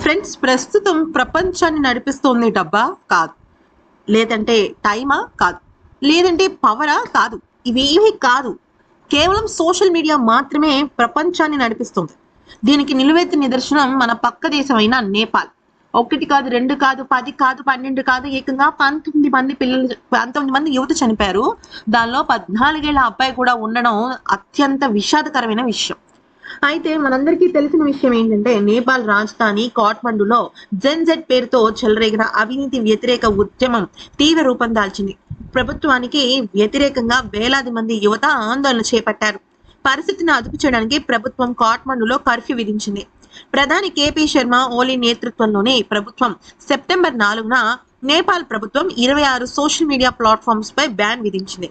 Friends ప్రస్తుతం ప్రపంచాన్ని నడిపిస్తోంది డబ్బా? కాదు. లేదంటే టైమా? కాదు. లేదంటే పవరా? కాదు. ఇవేమీ కాదు. కేవలం సోషల్ మీడియా మాత్రమే ప్రపంచాన్ని నడిపిస్తుంది. దీనికి నిలువెత్తు నిదర్శనం మన పక్క దేశమైన నేపాల్. ఒకటి కాదు రెండు కాదు పది కాదు పన్నెండు కాదు ఏకంగా పంతొమ్మిది మంది పిల్లలు పంతొమ్మిది మంది యువత చనిపోయారు. దానిలో పద్నాలుగేళ్ళ అబ్బాయి కూడా ఉండడం అత్యంత విషాదకరమైన విషయం. అయితే మనందరికీ తెలిసిన విషయం ఏంటంటే నేపాల్ రాజధాని కాఠ్మండులో జెన్జెడ్ పేరుతో చెలరేగిన అవినీతి వ్యతిరేక ఉద్యమం తీవ్ర రూపం దాల్చింది. ప్రభుత్వానికి వ్యతిరేకంగా వేలాది మంది యువత ఆందోళన చేపట్టారు. పరిస్థితిని అదుపు చేయడానికి ప్రభుత్వం కాఠ్మండులో కర్ఫ్యూ విధించింది. ప్రధాని కేపీ శర్మ ఓలీ నేతృత్వంలోని ప్రభుత్వం సెప్టెంబర్ నాలుగున నేపాల్ ప్రభుత్వం ఇరవై ఆరు సోషల్ మీడియా ప్లాట్ఫామ్స్ పై బ్యాన్ విధించింది.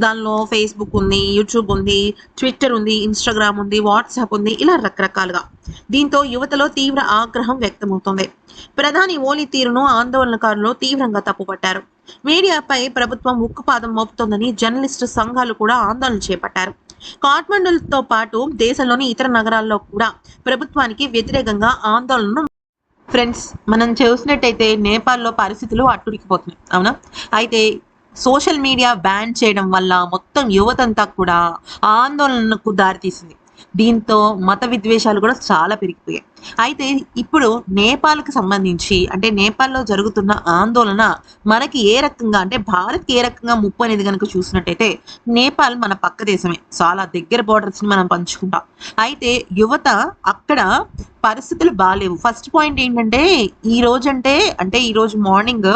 దానిలో ఫేస్బుక్ ఉంది యూట్యూబ్ ఉంది ట్విట్టర్ ఉంది ఇన్స్టాగ్రామ్ ఉంది వాట్సాప్ ఉంది ఇలా రకరకాలుగా. దీంతో యువతలో తీవ్ర ఆగ్రహం వ్యక్తమవుతోంది. ప్రధాని ఓలీ తీరును ఆందోళనకారులు తీవ్రంగా తప్పుపట్టారు. మీడియాపై ప్రభుత్వం ఉక్కుపాదం మోపుతోందని జర్నలిస్టు సంఘాలు కూడా ఆందోళన చేపట్టారు. కాఠ్మండుతో పాటు దేశంలోని ఇతర నగరాల్లో కూడా ప్రభుత్వానికి వ్యతిరేకంగా ఆందోళనను ఫ్రెండ్స్ మనం చూసినట్టయితే నేపాల్లో పరిస్థితులు అట్టుడికిపోతున్నాయి అవునా? అయితే సోషల్ మీడియా బ్యాన్ చేయడం వల్ల మొత్తం యువతంతా కూడా ఆందోళనకు దారితీసింది. దీంతో మత విద్వేషాలు కూడా చాలా పెరిగిపోయాయి. అయితే ఇప్పుడు నేపాల్కి సంబంధించి అంటే నేపాల్లో జరుగుతున్న ఆందోళన మనకి ఏ రకంగా అంటే భారత్కి ఏ రకంగా ముప్పు అనేది కనుక చూసినట్టయితే నేపాల్ మన పక్క దేశమే. చాలా దగ్గర borders ని మనం పంచుకుంటాం. అయితే యువత అక్కడ పరిస్థితులు బాగాలేవు ఫస్ట్ పాయింట్ ఏంటంటే ఈ రోజంటే అంటే ఈ రోజు మార్నింగ్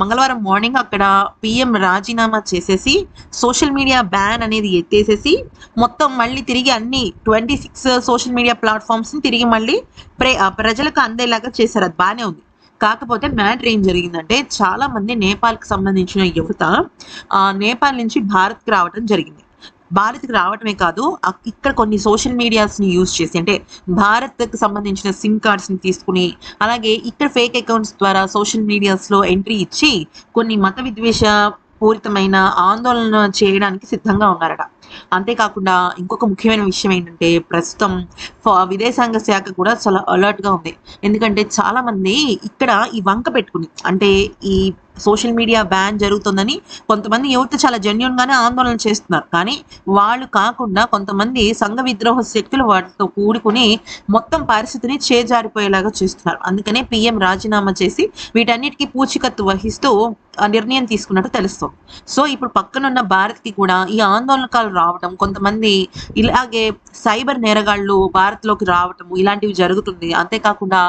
మంగళవారం మార్నింగ్ అక్కడ పిఎం రాజీనామా చేసేసి సోషల్ మీడియా బ్యాన్ అనేది ఎత్తేసేసి మొత్తం మళ్ళీ తిరిగి అన్ని ట్వంటీ సిక్స్ సోషల్ మీడియా ప్లాట్ఫామ్స్ని తిరిగి మళ్ళీ ప్రజలకు అందేలాగా చేశారు. అది బాగానే ఉంది. కాకపోతే మ్యాటర్ ఏం జరిగిందంటే చాలా మంది నేపాల్కి సంబంధించిన యువత ఆ నేపాల్ నుంచి భారత్కి రావడం జరిగింది. భారత్కి రావటమే కాదు ఇక్కడ కొన్ని సోషల్ మీడియాస్ని యూజ్ చేసి అంటే భారత్కి సంబంధించిన సిమ్ కార్డ్స్ని తీసుకుని అలాగే ఇక్కడ ఫేక్ అకౌంట్స్ ద్వారా సోషల్ మీడియాస్లో ఎంట్రీ ఇచ్చి కొన్ని మత విద్వేష పూరితమైన ఆందోళన చేయడానికి సిద్ధంగా ఉన్నారట. అంతేకాకుండా ఇంకొక ముఖ్యమైన విషయం ఏంటంటే ప్రస్తుతం ఫ- విదేశాంగ శాఖ కూడా చాలా అలర్ట్గా ఉంది. ఎందుకంటే చాలా మంది ఇక్కడ ఈ వంక పెట్టుకుని అంటే ఈ సోషల్ మీడియా బ్యాన్ జరుగుతుందని కొంతమంది యువత చాలా జెన్యున్ గానే ఆందోళన చేస్తున్నారు. కానీ వాళ్ళు కాకుండా కొంతమంది సంఘ విద్రోహ శక్తులు వాటితో కూడుకుని మొత్తం పరిస్థితిని చేజారిపోయేలాగా చేస్తున్నారు. అందుకనే పిఎం రాజీనామా చేసి వీటన్నిటికీ పూచికత్తు వహిస్తూ ఆ నిర్ణయం తీసుకున్నట్టు తెలుస్తుంది. సో ఇప్పుడు పక్కనున్న భారత్కి కూడా ఈ ఆందోళనకాలు రావటం కొంతమంది ఇలాగే సైబర్ నేరగాళ్ళు భారత్లోకి రావటం ఇలాంటివి జరుగుతుంది. అంతేకాకుండా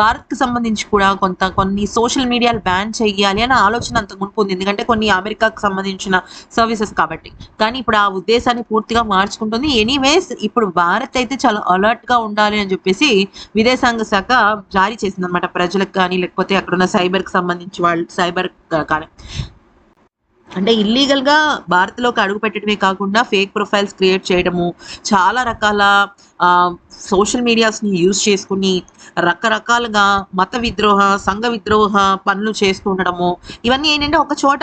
భారత్కి సంబంధించి కూడా కొంత కొన్ని సోషల్ మీడియాలు బ్యాన్ చేయాలి అని ఆలోచన అంత మునుపు ఉంది. ఎందుకంటే కొన్ని అమెరికాకు సంబంధించిన సర్వీసెస్ కాబట్టి. కానీ ఇప్పుడు ఆ ఉద్దేశాన్ని పూర్తిగా మార్చుకుంటుంది. ఎనీవేస్ ఇప్పుడు భారత్ అయితే చాలా అలర్ట్గా ఉండాలి అని చెప్పేసి విదేశాంగ శాఖ జారీ చేసింది అనమాట ప్రజలకు కానీ లేకపోతే అక్కడ ఉన్న సైబర్కి సంబంధించి వాళ్ళు సైబర్ కానీ. అంటే ఇల్లీగల్గా భారత్లోకి అడుగు పెట్టడమే కాకుండా ఫేక్ ప్రొఫైల్స్ క్రియేట్ చేయడము చాలా రకాల సోషల్ మీడియాస్ని యూజ్ చేసుకుని రకరకాలుగా మత విద్రోహ సంఘ విద్రోహ పనులు చేస్తూ ఉండడము ఇవన్నీ ఏంటంటే ఒక చోట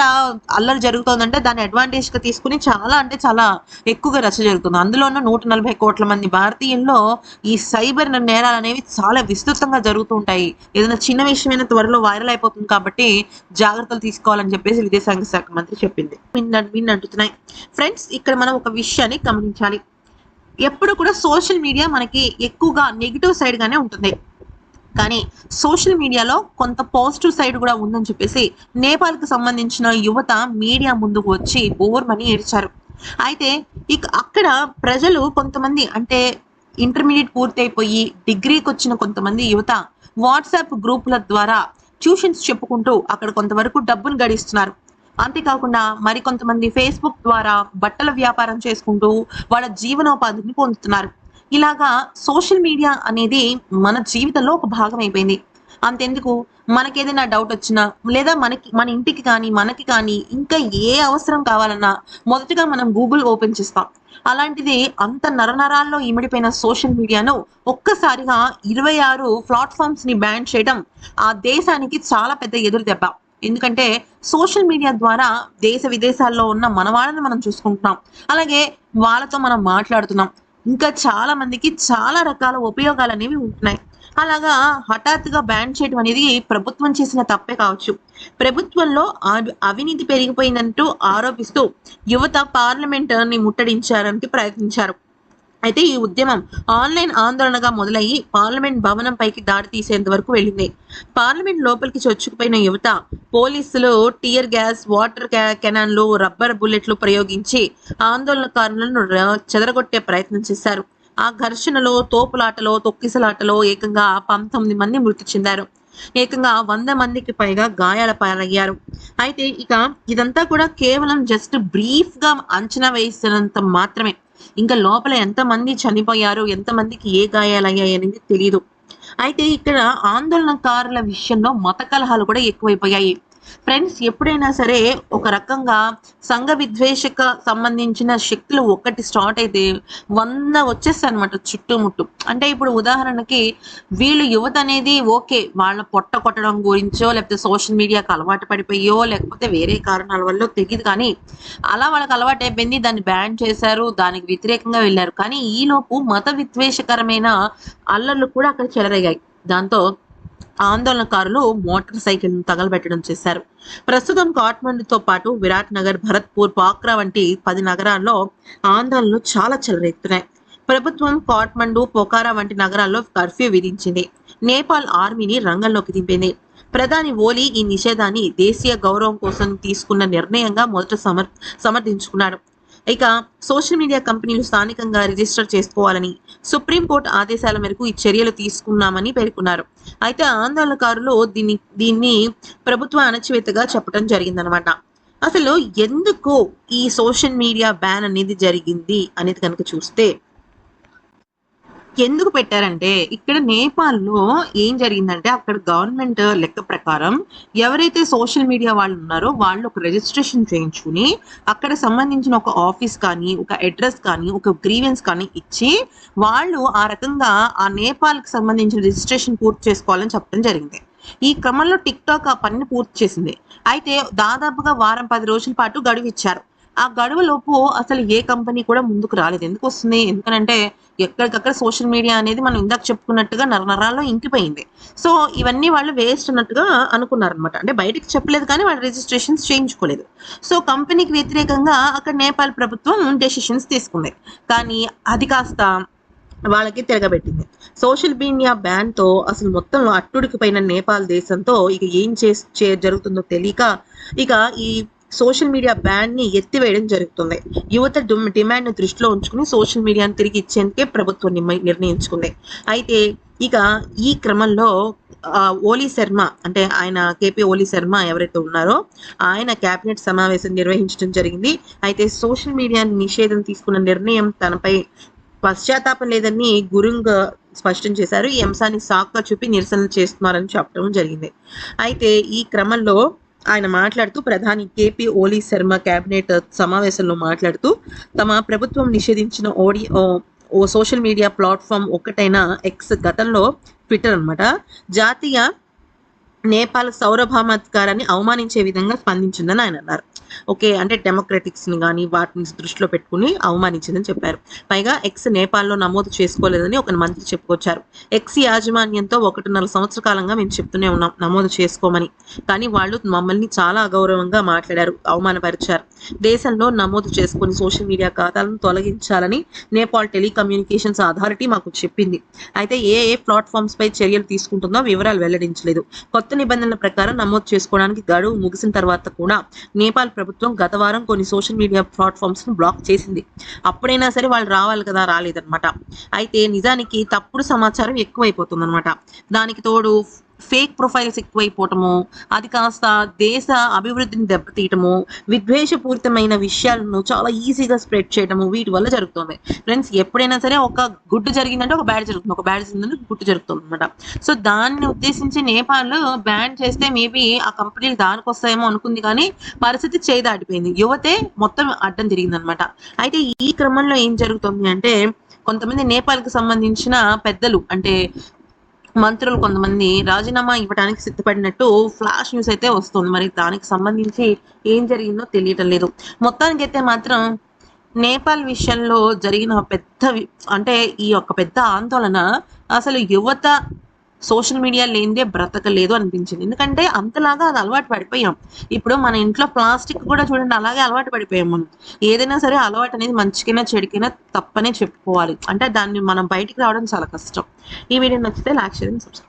అల్లరి జరుగుతోందంటే దాన్ని అడ్వాంటేజ్గా తీసుకుని చాలా అంటే చాలా ఎక్కువగా రచ్చ జరుగుతుంది. అందులోనూ నూట నలభై కోట్ల మంది భారతీయుల్లో ఈ సైబర్ నేరాలు అనేవి చాలా విస్తృతంగా జరుగుతూ ఉంటాయి. ఏదైనా చిన్న విషయమైన త్వరలో వైరల్ అయిపోతుంది కాబట్టి జాగ్రత్తలు తీసుకోవాలని చెప్పేసి విదేశాంగ శాఖ మంత్రి చెప్పింది. విన్ అంటున్నాయి ఫ్రెండ్స్ ఇక్కడ మనం ఒక విషయాన్ని గమనించాలి. ఎప్పుడు కూడా సోషల్ మీడియా మనకి ఎక్కువగా నెగిటివ్ సైడ్ గానే ఉంటుంది. కానీ సోషల్ మీడియాలో కొంత పాజిటివ్ సైడ్ కూడా ఉందని చెప్పేసి నేపాల్కి సంబంధించిన యువత మీడియా ముందుకు వచ్చి ఓవర్మని ఏడ్చారు. అయితే ఇక అక్కడ ప్రజలు కొంతమంది అంటే ఇంటర్మీడియట్ పూర్తయిపోయి డిగ్రీకి వచ్చిన కొంతమంది యువత వాట్సాప్ గ్రూపుల ద్వారా ట్యూషన్స్ చెప్పుకుంటూ అక్కడ కొంతవరకు డబ్బును గడిస్తున్నారు. అంతేకాకుండా మరి కొంతమంది ఫేస్బుక్ ద్వారా బట్టల వ్యాపారం చేసుకుంటూ వాళ్ళ జీవనోపాధిని పొందుతున్నారు. ఇలాగా సోషల్ మీడియా అనేది మన జీవితంలో ఒక భాగం అయిపోయింది. అంతెందుకు? మనకేదైనా డౌట్ వచ్చినా లేదా మనకి మన ఇంటికి కానీ మనకి కానీ ఇంకా ఏ అవసరం కావాలన్నా మొదటగా మనం గూగుల్ ఓపెన్ చేస్తాం. అలాంటిది అంత నరనరాల్లో ఇమిడిపోయిన సోషల్ మీడియాను ఒక్కసారిగా ఇరవై ఆరు ప్లాట్ఫామ్స్ని బ్యాన్ చేయడం ఆ దేశానికి చాలా పెద్ద ఎదురు దెబ్బ ఎందుకంటే సోషల్ మీడియా ద్వారా దేశ విదేశాల్లో ఉన్న మన వాళ్ళని మనం చూసుకుంటున్నాం. అలాగే వాళ్ళతో మనం మాట్లాడుతున్నాం. ఇంకా చాలా మందికి చాలా రకాల ఉపయోగాలు అనేవి ఉంటున్నాయి. అలాగా హఠాత్తుగా బ్యాన్ చేయడం అనేది ప్రభుత్వం చేసిన తప్పే కావచ్చు. ప్రభుత్వంలో అవి- అవినీతి పెరిగిపోయిందంటూ ఆరోపిస్తూ యువత పార్లమెంట్ని ముట్టడించడానికి ప్రయత్నించారు. అయితే ఈ ఉద్యమం ఆన్లైన్ ఆందోళనగా మొదలయ్యి పార్లమెంట్ భవనం పైకి దాడి తీసేంత వరకు వెళ్ళింది. పార్లమెంట్ లోపలికి చొచ్చుకుపోయిన యువత పోలీసులు టీయర్ గ్యాస్ వాటర్ కెనాన్లు రబ్బర్ బుల్లెట్లు ప్రయోగించి ఆందోళనకారులను చెదరగొట్టే ప్రయత్నం చేశారు. ఆ ఘర్షణలో తోపులాటలో తొక్కిసలాటలో ఏకంగా పంతొమ్మిది మంది మృతి చెందారు. ఏకంగా వంద మందికి పైగా గాయాల పాలయ్యారు. అయితే ఇక ఇదంతా కూడా కేవలం జస్ట్ బ్రీఫ్గా అంచనా వేసినంత మాత్రమే. ఇంకా లోపల ఎంతమంది చనిపోయారు ఎంతమందికి ఏ గాయాలయ్యాయి అనేది తెలియదు అయితే ఇక్కడ ఆందోళనకారుల విషయంలో మత కలహాలు కూడా ఎక్కువైపోయాయి. ఫ్రెండ్స్ ఎప్పుడైనా సరే ఒక రకంగా సంఘ విద్వేషక సంబంధించిన శక్తులు ఒక్కటి స్టార్ట్ అయితే వంద వచ్చేస్తాయి అనమాట చుట్టుముట్టు అంటే ఇప్పుడు ఉదాహరణకి వీళ్ళు యువత అనేది ఓకే వాళ్ళ పొట్ట కొట్టడం గురించో లేకపోతే సోషల్ మీడియాకి అలవాటు పడిపోయో లేకపోతే వేరే కారణాల వల్ల తెలియదు కానీ అలా వాళ్ళకి అలవాటు అయిపోయింది దాన్ని బ్యాన్ చేశారు దానికి వ్యతిరేకంగా వెళ్ళారు. కానీ ఈలోపు మత విద్వేషకరమైన అల్లర్లు కూడా అక్కడ చెలరేగాయి. దాంతో ఆందోళనకారులు మోటార్ సైకిల్ తగలబెట్టడం చేశారు. ప్రస్తుతం కాట్మండుతో పాటు విరాట్ నగర్ భరత్పూర్ పాక్రా వంటి పది నగరాల్లో ఆందోళనలు చాలా చెలరేగుతున్నాయి. ప్రభుత్వం కాట్మండు పొకారా వంటి నగరాల్లో కర్ఫ్యూ విధించింది. నేపాల్ ఆర్మీని రంగంలోకి దింపింది. ప్రధాని ఓలీ ఈ నిషేధాన్ని దేశీయ గౌరవం కోసం తీసుకున్న నిర్ణయంగా మొదట సమర్ సమర్థించుకున్నాడు. ఇక సోషల్ మీడియా కంపెనీలు స్థానికంగా రిజిస్టర్ చేసుకోవాలని సుప్రీంకోర్టు ఆదేశాల మేరకు ఈ చర్యలు తీసుకున్నామని పేర్కొన్నారు. అయితే ఆందోళనకారులు దీన్ని దీన్ని ప్రభుత్వ అణచివేతగా చెప్పడం జరిగిందనమాట అసలు ఎందుకు ఈ సోషల్ మీడియా బ్యాన్ అనేది జరిగింది అనేది కనుక చూస్తే ఎందుకు పెట్టారంటే ఇక్కడ నేపాల్లో ఏం జరిగిందంటే అక్కడ గవర్నమెంట్ లెక్క ప్రకారం ఎవరైతే సోషల్ మీడియా వాళ్ళు ఉన్నారో వాళ్ళు ఒక రిజిస్ట్రేషన్ చేయించుకుని అక్కడ సంబంధించిన ఒక ఆఫీస్ కానీ ఒక అడ్రస్ కానీ ఒక గ్రీవెన్స్ కానీ ఇచ్చి వాళ్ళు ఆ రకంగా ఆ నేపాల్కి సంబంధించిన రిజిస్ట్రేషన్ పూర్తి చేసుకోవాలని చెప్పడం జరిగింది. ఈ క్రమంలో టిక్ టాక్ ఆ పనిని పూర్తి చేసింది. అయితే దాదాపుగా వారం పది రోజుల పాటు గడువు ఇచ్చారు. ఆ గడువులోపు అసలు ఏ కంపెనీ కూడా ముందుకు రాలేదు. ఎందుకు వస్తుంది? ఎందుకనంటే ఎక్కడికక్కడ సోషల్ మీడియా అనేది మనం ఇందాక చెప్పుకున్నట్టుగా నర నరాల్లో ఇంకిపోయింది. సో ఇవన్నీ వాళ్ళు వేస్ట్ అన్నట్టుగా అనుకున్నారనమాట అంటే బయటకు చెప్పలేదు కానీ వాళ్ళు రిజిస్ట్రేషన్స్ చేయించుకోలేదు. సో కంపెనీకి వ్యతిరేకంగా అక్కడ నేపాల్ ప్రభుత్వం డెసిషన్స్ తీసుకుంది. కానీ అది కాస్త వాళ్ళకి తిరగబెట్టింది. సోషల్ మీడియా బ్యాన్తో అసలు మొత్తం అట్టుడికిపోయిన నేపాల్ దేశంతో ఇక ఏం చే- జరుగుతుందో తెలియక ఇక ఈ సోషల్ మీడియా బ్యాన్ని ఎత్తివేయడం జరుగుతుంది. యువత డిమ్- డిమాండ్ను దృష్టిలో ఉంచుకుని సోషల్ మీడియాను తిరిగి ఇచ్చేందుకే ప్రభుత్వం నిర్ణయించుకుంది. అయితే ఇక ఈ క్రమంలో ఓలీ శర్మ అంటే ఆయన కేపీ ఓలీ శర్మ ఎవరైతే ఉన్నారో ఆయన కేబినెట్ సమావేశం నిర్వహించడం జరిగింది. అయితే సోషల్ మీడియా నిషేధం తీసుకున్న నిర్ణయం తనపై పశ్చాత్తాపం లేదని గురుంగ్ స్పష్టం చేశారు. ఈ అంశాన్ని సాక్గా చూపి నిరసన చేస్తున్నారని చెప్పడం జరిగింది. అయితే ఈ క్రమంలో ఆయన మాట్లాడుతూ ప్రధాని కేపీ ఓలీ శర్మ కేబినెట్ సమావేశంలో మాట్లాడుతూ తమ ప్రభుత్వం నిషేధించిన ఓడి ఓ- సోషల్ మీడియా ప్లాట్ఫామ్ ఒక్కటైన ఎక్స్ గతంలో ట్విట్టర్ అన్నమాట. జాతీయ నేపాల్ సౌరభామత్కారాన్ని అవమానించే విధంగా స్పందించిందని ఆయన అన్నారు. ఓకే అంటే డెమోక్రటిక్స్ని కానీ వాటిని దృష్టిలో పెట్టుకుని అవమానించిందని చెప్పారు. పైగా ఎక్స్ నేపాల్లో నమోదు చేసుకోలేదని ఒక మంత్రి చెప్పుకొచ్చారు. ఎక్స్ యాజమాన్యంతో ఒకటిన్నర సంవత్సర కాలంగా మేము చెప్తూనే ఉన్నాం నమోదు చేసుకోమని. కానీ వాళ్ళు మమ్మల్ని చాలా అగౌరవంగా మాట్లాడారు అవమానపరిచారు. దేశంలో నమోదు చేసుకుని సోషల్ మీడియా ఖాతాలను తొలగించాలని నేపాల్ టెలికమ్యూనికేషన్స్ అథారిటీ మాకు చెప్పింది. అయితే ఏ ఏ ప్లాట్ఫామ్స్ పై చర్యలు తీసుకుంటుందో వివరాలు వెల్లడించలేదు. కొత్త నిబంధనల ప్రకారం నమోదు చేసుకోవడానికి గడువు ముగిసిన తర్వాత కూడా నేపాల్ ప్రభుత్వం గత వారం కొన్ని సోషల్ మీడియా ప్లాట్ఫామ్స్ను బ్లాక్ చేసింది. అప్పుడైనా సరే వాళ్ళు రావాలి కదా రాలేదన్నమాట. అయితే నిజానికి తప్పుడు సమాచారం ఎక్కువైపోతుంది అనమాట దానికి తోడు ఫేక్ ప్రొఫైల్స్ ఎక్కువైపోవటము అది కాస్త దేశ అభివృద్ధిని దెబ్బతీయటము విద్వేషపూరితమైన విషయాలను చాలా ఈజీగా స్ప్రెడ్ చేయటము వీటి వల్ల జరుగుతుంది. ఫ్రెండ్స్ ఎప్పుడైనా సరే ఒక గుడ్డు జరిగిందంటే ఒక బ్యాడ్ జరుగుతుంది. ఒక బ్యాడ్ జరిగిందంటే గుడ్డు జరుగుతుంది అనమాట సో దాన్ని ఉద్దేశించి నేపాల్ బ్యాన్ చేస్తే మేబీ ఆ కంపెనీలు దానికి వస్తాయేమో అనుకుంది కానీ పరిస్థితి చేదాటిపోయింది యువతే మొత్తం అడ్డం తిరిగింది అనమాట అయితే ఈ క్రమంలో ఏం జరుగుతుంది అంటే కొంతమంది నేపాల్కి సంబంధించిన పెద్దలు అంటే మంత్రులు కొంతమంది రాజీనామా ఇవ్వడానికి సిద్ధపడినట్టు ఫ్లాష్ న్యూస్ అయితే వస్తుంది. మరి దానికి సంబంధించి ఏం జరిగిందో తెలియటం లేదు. మొత్తానికి అయితే మాత్రం నేపాల్ విషయంలో జరిగిన పెద్ద అంటే ఈ యొక్క పెద్ద ఆందోళన అసలు యువత సోషల్ మీడియా లేనిదే బ్రతకలేదు అనిపించింది. ఎందుకంటే అంతలాగా అది అలవాటు పడిపోయాం. ఇప్పుడు మన ఇంట్లో ప్లాస్టిక్ కూడా చూడండి అలాగే అలవాటు పడిపోయాం మనం. ఏదైనా సరే అలవాటు అనేది మంచికైనా చెడుకైనా తప్పనే చెప్పుకోవాలి. అంటే దాన్ని మనం బయటికి రావడం చాలా కష్టం. ఈ వీడియో నచ్చితే లైక్ చేయండి సబ్స్క్రైబ్.